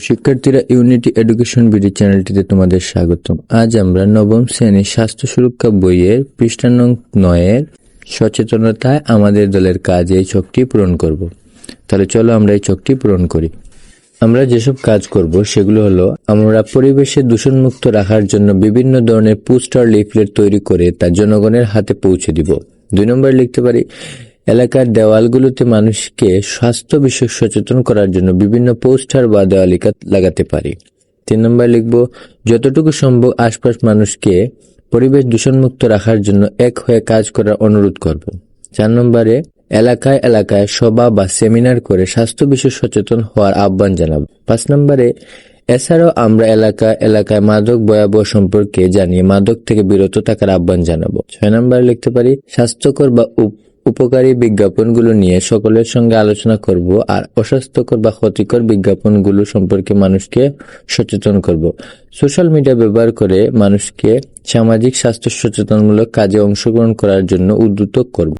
শিক্ষার্থীরা unity education BD চ্যানেলটিতে তোমাদের স্বাগতম। আজ আমরা নবম শ্রেণির স্বাস্থ্য সুরক্ষা বইয়ের পৃষ্ঠা নং নয়ের সচেতনতায় আমাদের দলের কাজ এই চোখটি পূরণ করব। তাহলে চলো আমরা এই চোখটি পূরণ করি। আমরা যেসব কাজ করব সেগুলো হলো, আমরা পরিবেশে দূষণমুক্ত রাখার জন্য বিভিন্ন ধরনের পোস্টার, লিফলেট তৈরি করে তা জনগণের হাতে পৌঁছে দিব। দুই নম্বর লিখতে পারি এলাকার দেওয়ালগুলোতে মানুষকে স্বাস্থ্য বিষয়ক সচেতন করার জন্য বিভিন্ন পোস্টার বা দেওয়ালিকা লাগাতে পারি। তিন নম্বর লিখব, যতটুকু সম্ভব আশপাশ মানুষকে পরিবেশ দূষণমুক্ত রাখার জন্য এক হয়ে কাজ করার অনুরোধ করব। চার নম্বরে, এলাকায় এলাকায় সভা বা সেমিনার করে স্বাস্থ্য বিষয়ে সচেতন হওয়ার আহ্বান জানাব। পাঁচ নম্বরে, এছাড়াও আমরা এলাকা, এলাকায় মাদক ভয়াবহ সম্পর্কে জানিয়ে মাদক থেকে বিরত থাকার আহ্বান জানাব। ছয় নম্বরে লিখতে পারি, স্বাস্থ্যকর বা উপকারী বিজ্ঞাপনগুলো নিয়ে সকলের সঙ্গে আলোচনা করব আর অস্বাস্থ্যকর বা ক্ষতিকর বিজ্ঞাপনগুলো সম্পর্কে মানুষকে সচেতন করব। সোশ্যাল মিডিয়া ব্যবহার করে মানুষকে সামাজিক স্বাস্থ্য সচেতনমূলক কাজে অংশগ্রহণ করার জন্য উদ্যুত করব।